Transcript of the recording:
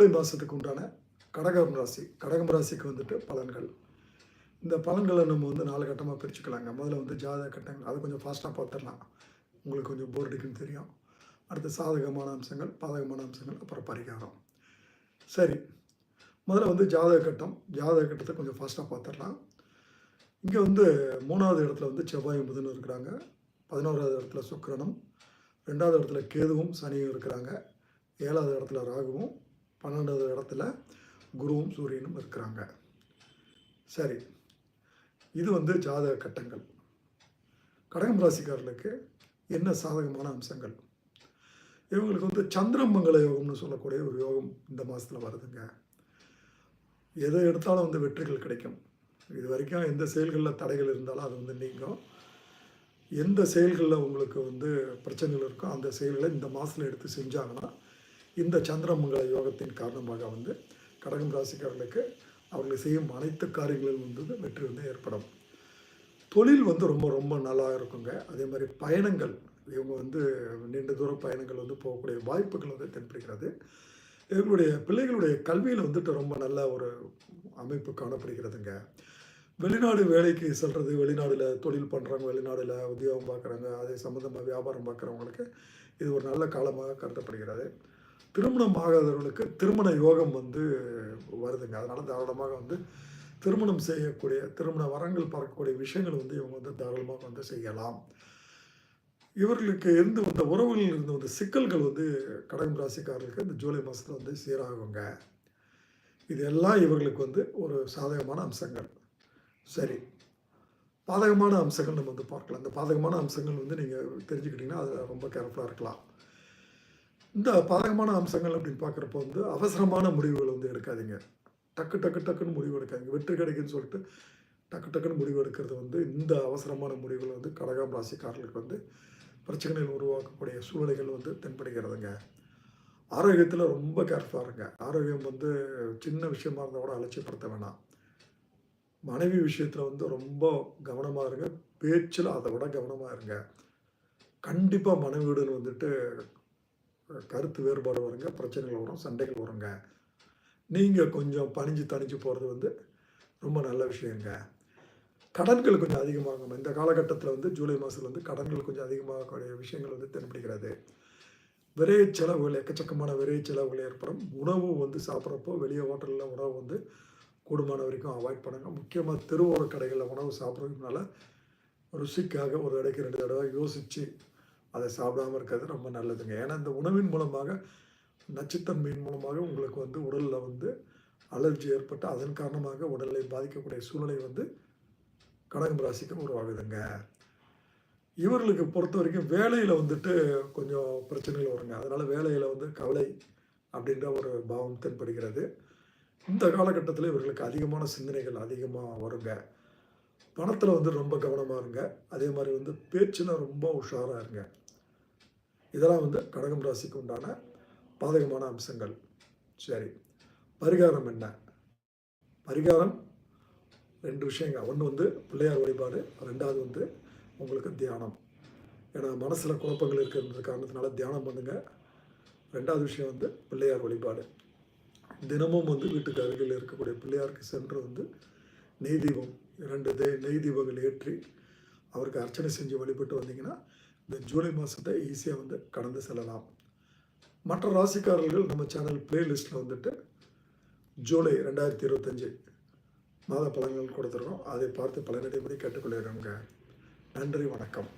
ஜூலை மாதத்துக்கு உண்டான கடகம் ராசி கடகம் ராசிக்கு வந்துட்டு பலன்கள். இந்த பலன்களை நம்ம வந்து நாலு கட்டமாக பிரிச்சுக்கலாங்க. முதல்ல வந்து ஜாதக கட்டங்கள். அதை கொஞ்சம் ஃபாஸ்ட்டாக பார்த்துடலாம். உங்களுக்கு கொஞ்சம் போர் அடிக்குன்னு தெரியும். அடுத்து சாதகமான அம்சங்கள் பாதகமான அம்சங்கள் அப்புறம் பரிகாரம். சரி. முதல்ல வந்து ஜாதக கட்டம். ஜாதக கட்டத்தை கொஞ்சம் ஃபாஸ்ட்டாக பார்த்துடலாம். இங்கே வந்து மூணாவது இடத்துல வந்து செவ்வாயும் புதனும் இருக்கிறாங்க. பதினோராவது இடத்துல சுக்கரனும். ரெண்டாவது இடத்துல கேதுவும் சனியும் இருக்கிறாங்க. ஏழாவது இடத்துல ராகுவும். பன்னெண்டாவது இடத்துல குருவும் சூரியனும் இருக்கிறாங்க. சரி இது வந்து ஜாதக கட்டங்கள். கடகம் ராசிக்காரர்களுக்கு என்ன சாதகமான அம்சங்கள்? இவங்களுக்கு வந்து சந்திரமங்கல யோகம்னு சொல்லக்கூடிய ஒரு யோகம் இந்த மாதத்தில் வருதுங்க. எதை எடுத்தாலும் வந்து வெற்றிகள் கிடைக்கும். இது வரைக்கும் எந்த செயல்களில் தடைகள் இருந்தாலும் அது வந்து நீங்கும். எந்த செயல்களில் உங்களுக்கு வந்து பிரச்சனைகள் இருக்கோ அந்த செயல்களை இந்த மாதத்தில் எடுத்து செஞ்சாங்கன்னா இந்த சந்திரமங்கல யோகத்தின் காரணமாக வந்து கடகம் ராசிக்காரர்களுக்கு அவர்கள் செய்யும் அனைத்து காரியங்களிலும் வந்து வெற்றி வந்து ஏற்படும். தொழில் வந்து ரொம்ப ரொம்ப நல்லா இருக்குங்க. அதே மாதிரி பயணங்கள் இவங்க வந்து நீண்ட தூர பயணங்கள் வந்து போகக்கூடிய வாய்ப்புகள் வந்து தென்படுகிறது. இவங்களுடைய பிள்ளைகளுடைய கல்வியில் வந்துட்டு ரொம்ப நல்ல ஒரு அமைப்பு காணப்படுகிறதுங்க. வெளிநாடு வேலைக்கு செல்கிறது வெளிநாடில் தொழில் பண்ணுறவங்க வெளிநாடில் உத்தியோகம் பார்க்குறாங்க அதே சம்மந்தமாக வியாபாரம் பார்க்குறவங்களுக்கு இது ஒரு நல்ல காலமாக கருதப்படுகிறது. திருமணம் ஆகாதவர்களுக்கு திருமண யோகம் வந்து வருதுங்க. அதனால் தாராளமாக வந்து திருமணம் செய்யக்கூடிய திருமண வரங்கள் பார்க்கக்கூடிய விஷயங்கள் வந்து இவங்க வந்து தாராளமாக வந்து செய்யலாம். இவர்களுக்கு இருந்து வந்த உறவுகளில் இருந்து வந்த சிக்கல்கள் வந்து கடகம் ராசிக்காரர்களுக்கு இந்த ஜூலை மாதத்தில் வந்து சீராகுங்க. இதெல்லாம் இவர்களுக்கு வந்து ஒரு சாதகமான அம்சங்கள். சரி. பாதகமான அம்சங்கள் நம்ம வந்து பார்க்கலாம். இந்த பாதகமான அம்சங்கள் வந்து நீங்கள் தெரிஞ்சுக்கிட்டிங்கன்னா அது ரொம்ப கேர்ஃபுல்லாக இருக்கலாம். இந்த பாதகமான அம்சங்கள் அப்படின்னு பார்க்குறப்போ வந்து அவசரமான முடிவுகள் வந்து எடுக்காதீங்க. டக்கு டக்கு டக்குன்னு முடிவு எடுக்காதீங்க. வெற்றி கிடைக்குன்னு சொல்லிட்டு டக்கு டக்குன்னு முடிவு எடுக்கிறது வந்து இந்த அவசரமான முடிவுகள் வந்து கடகம் ராசிக்காரர்களுக்கு வந்து பிரச்சனைகள் உருவாக்கக்கூடிய சூழ்நிலைகள் வந்து தென்படுகிறதுங்க. ஆரோக்கியத்தில் ரொம்ப கேர்ஃபுல்லாக இருங்க. ஆரோக்கியம் வந்து சின்ன விஷயமா இருந்தால் கூட அலட்சியப்படுத்த வேணாம். மனைவி விஷயத்தில் வந்து ரொம்ப கவனமாக இருங்க. பேச்சில் அதை விட கவனமாக இருங்க. கண்டிப்பாக மனைவியுடன் வந்துட்டு கருத்து வேறுபாடு வருங்க பிரச்சனைகள் வரும் சண்டைகள் வருங்க. நீங்கள் கொஞ்சம் பணிஞ்சு தணிஞ்சு போகிறது வந்து ரொம்ப நல்ல விஷயங்க. கடன்கள் கொஞ்சம் அதிகமாகும் இந்த காலகட்டத்தில் வந்து ஜூலை மாதத்தில் வந்து கடன்கள் கொஞ்சம் அதிகமாகக்கூடிய விஷயங்கள் வந்து தென்படுகிறது. விரைய செலவுகள் எக்கச்சக்கமான விரைய செலவுகள் ஏற்படும். உணவு வந்து சாப்பிட்றப்போ வெளியே ஹோட்டலில் உணவு வந்து கூடுமான வரைக்கும் அவாய்ட் பண்ணுங்கள் முக்கியமாக தெருவோர கடைகளில் உணவு சாப்பிட்றதுனால ருசிக்காக ஒரு இடைக்கு ரெண்டு தடவை யோசித்து அதை சாப்பிடாம இருக்கிறது ரொம்ப நல்லதுங்க. ஏன்னா இந்த உணவின் மூலமாக நச்சுத்தன்மையின் மூலமாக உங்களுக்கு வந்து உடலில் வந்து அலர்ஜி ஏற்பட்டு அதன் காரணமாக உடலை பாதிக்கக்கூடிய சூழ்நிலை வந்து கடகம் ராசிக்கு உருவாகுதுங்க. இவர்களுக்கு பொறுத்த வரைக்கும் வேலையில் வந்துட்டு கொஞ்சம் பிரச்சனைகள் வருங்க. அதனால் வேலையில் வந்து கவலை அப்படின்ற ஒரு பாவம் தென்படுகிறது. இந்த காலகட்டத்தில் இவர்களுக்கு அதிகமான சிந்தனைகள் அதிகமாக வருங்க. பணத்தில் வந்து ரொம்ப கவனமாக இருங்க. அதே மாதிரி வந்து பேச்சில் ரொம்ப உஷாராக இருங்க. இதெல்லாம் வந்து கடகம் ராசிக்கு உண்டான பாதகமான அம்சங்கள். சரி. பரிகாரம் என்ன? பரிகாரம் ரெண்டு விஷயங்க. ஒன்று வந்து பிள்ளையார் வழிபாடு ரெண்டாவது வந்து உங்களுக்கு தியானம். ஏன்னா மனசில் குழப்பங்கள் இருக்கிறது காரணத்தினால தியானம் பண்ணுங்கள் ரெண்டாவது விஷயம் வந்து பிள்ளையார் வழிபாடு. தினமும் வந்து வீட்டுக்கு அருகில் இருக்கக்கூடிய பிள்ளையாருக்கு சென்று வந்து நெய் தீபம் இரண்டு தே நெய் தீபங்கள் ஏற்றி அவருக்கு அர்ச்சனை செஞ்சு வழிபட்டு வந்தீங்கன்னா இந்த ஜூலை மாதத்தை ஈஸியாக வந்து கடந்து செல்லலாம். மற்ற ராசிக்காரர்கள் நம்ம சேனல் பிளேலிஸ்ட்டில் வந்துட்டு ஜூலை ரெண்டாயிரத்தி இருபத்தஞ்சி மாத பலன்கள் கொடுத்துருக்கோம். அதை பார்த்து பலனடைபடி கேட்டுக்கொள்கிறோங்க நன்றி வணக்கம்.